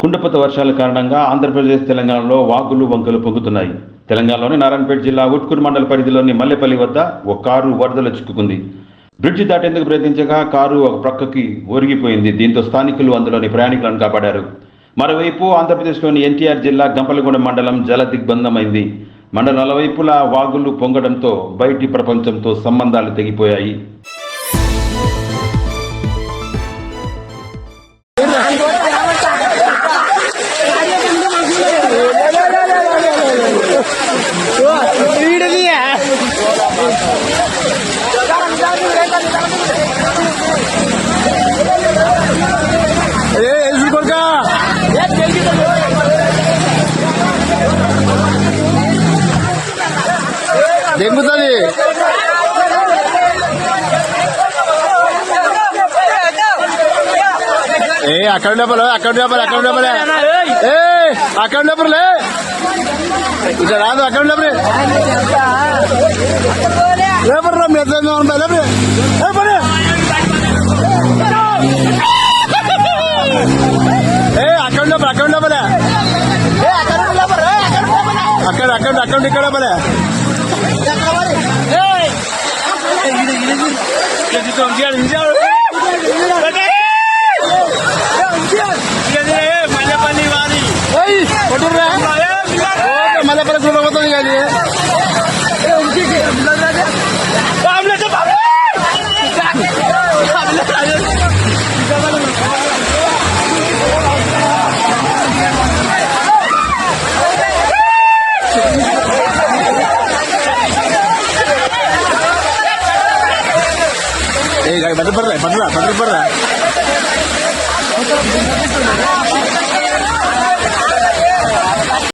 కుండపత వర్షాల కారణంగా ఆంధ్రప్రదేశ్ తెలంగాణలో వాగులు వంకలు పొంగుతున్నాయి. తెలంగాణలోని నారాయణపేట జిల్లా ఉట్కూరు మండల పరిధిలోని మల్లెపల్లి వద్ద ఒక కారు వరదలో చిక్కుకుంది. బ్రిడ్జి దాటేందుకు ప్రయత్నించగా కారు ఒక ప్రక్కకి ఒరిగిపోయింది. దీంతో స్థానికులు అందులోని ప్రయాణికులను కాపాడారు. మరోవైపు ఆంధ్రప్రదేశ్లోని ఎన్టీఆర్ జిల్లా గంపలగూడెం మండలం జల దిగ్బంధమైంది. మండలం వైపులా వాగులు పొంగడంతో బయటి ప్రపంచంతో సంబంధాలు తెగిపోయాయి. దెంగుతుంది ఏ అక్కడ లోపల అక్కడ లోపల అక్కడ లోపల ఏ అక్కడ లోపలే ఇట్లా రాదు అక్కడ లోపలే లేపరా మీ ఎట్లా ఉంటాయి లేపరే లేపరే ఏ అకౌంట్ నెంబర్ అకౌంట్ నెంబర్ అక్కడ అకౌంట్ అకౌంట్ ఇక్కడ బలే మల్లెపల్లి ఏ బండి బర్రా బండ్రా బండ్ర బర్రా